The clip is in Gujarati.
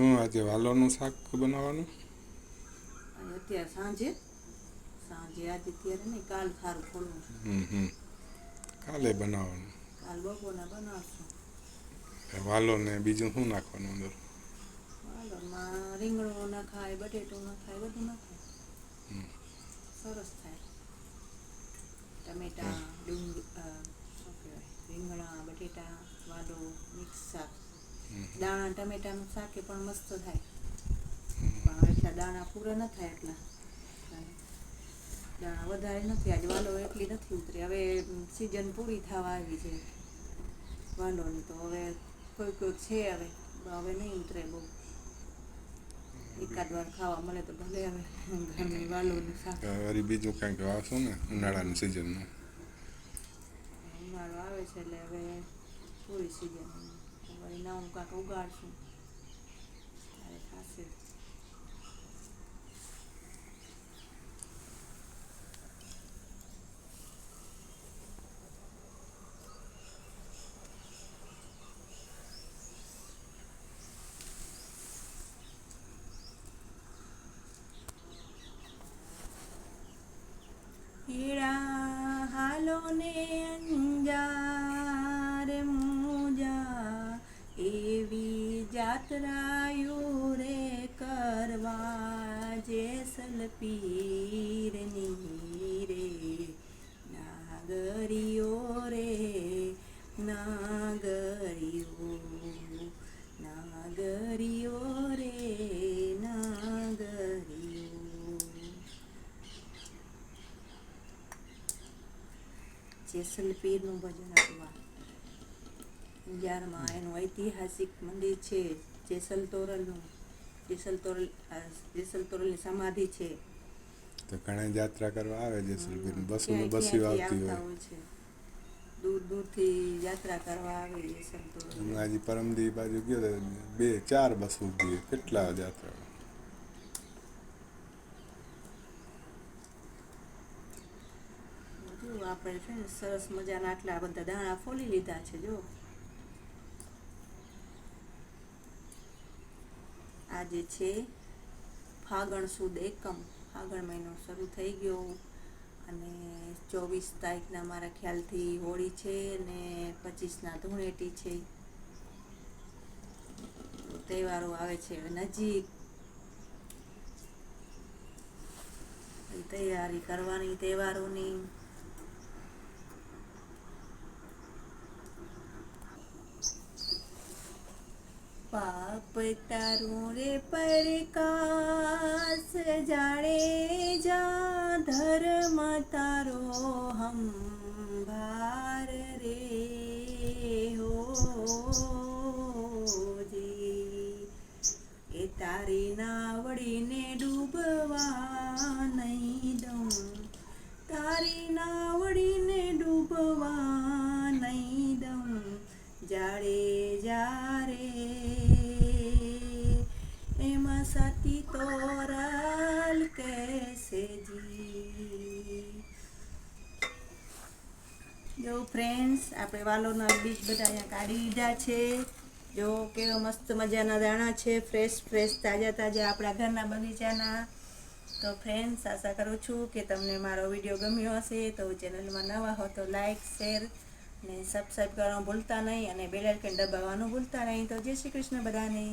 શું આજે વાલોનું શાક બનાવવાનું? અને અત્યારે સાંજે સાંજે આજે અત્યારે નહીં કાલ સારું ખોલવું હમ કાલે બનાવવાનું? કાલ બપોરના બનાવશું. વાલો વાલોને બીજું શું નાખવાનું અંદર? વાલોમાં રીંગણું નખાય બટેટું નખાય બધું નખાય. સરસ થાય. ટમેટા ડુંગ રીંગણા બટેટા વાલો મિક્સ શાક. દાણા ટમેટાનું શાક એ પણ મસ્ત થાય. પણ એટલા દાણા પૂરા ન થાય એટલા. દાણા વધારે નથી આજે વાલો એટલી નથી ઉતરી. હવે સિઝન પૂરી થવા આવી છે. વાલોની તો હવે કોઈ કોઈ છે હવે. હવે નહીં ઉતરે બહુ. એકાદ વાર ખાવા મળે તો ભલે હવે. ઘરની વાલોનું શાક. વળી બીજું કાંઈક વાવશું ને ઉનાળાની સિઝનમાં ઉનાળો આવે છે એટલે હવે પૂરી સિઝન વળી નવું કાંક ઉગાડશું ત્યારે થશે એવી રે કરવા જેસલ પીરની રે નાગરીઓ રે નાગરીઓ નાગરીઓ રે નાગરીઓ જેસલપીરનું ભજન હતું આ અંજારમાં એનું ઐતિહાસિક મંદિર છે જેસલ તોરલનું જેસલ તોરલ જેસલ તોરલની સમાધિ છે. તો ઘણા યાત્રા કરવા આવે જેસલપીર બસો ક્યાંય બસીઓ આવતી હોય. છે. દૂર દૂરથી યાત્રા કરવા આવે જેસલ તોરલ. હમણાં હજી પરમદી બાજુ ગયો બે ચાર બસો ગઈ કેટલા જાત્રા? આપણે છે ને સરસ મજાના આટલા બધા દાણા ફોલી લીધા છે જો. આજે છે ફાગણ સુદ એકમ. ફાગણ મહિનો શરૂ થઈ ગયો અને ચોવીસ તારીખના મારા ખ્યાલથી હોળી છે અને પચીસના ધૂળેટી છે. તહેવારો આવે છે નજીક. તૈયારી કરવાની તહેવારોની પાપ તારું રે પ્રકાશ, જાણે જા ધર્મ તારો હમ ભાર રે. હો એ તારી નાવડીને ડૂબવા નહીં દઉં. તારી નાવડીને સતી તોરલ કેસે જી જો ફ્રેન્ડ્સ આપણે વાલોના બીજ બધા અહીંયા કાઢી લીધા છે જો કેવા મસ્ત મજાના દાણા છે ફ્રેશ ફ્રેશ તાજા તાજા આપણા ઘરના બગીચાના તો ફ્રેન્ડ્સ આશા કરું છું કે તમને મારો વીડિયો ગમ્યો હશે, તો ચેનલમાં નવા હો તો લાઇક શેર ને સબસ્ક્રાઈબ કરવાનું ભૂલતા નહીં અને બેલ આઇકન દબાવવાનું ભૂલતા નહીં. તો જય શ્રી કૃષ્ણ બધાને.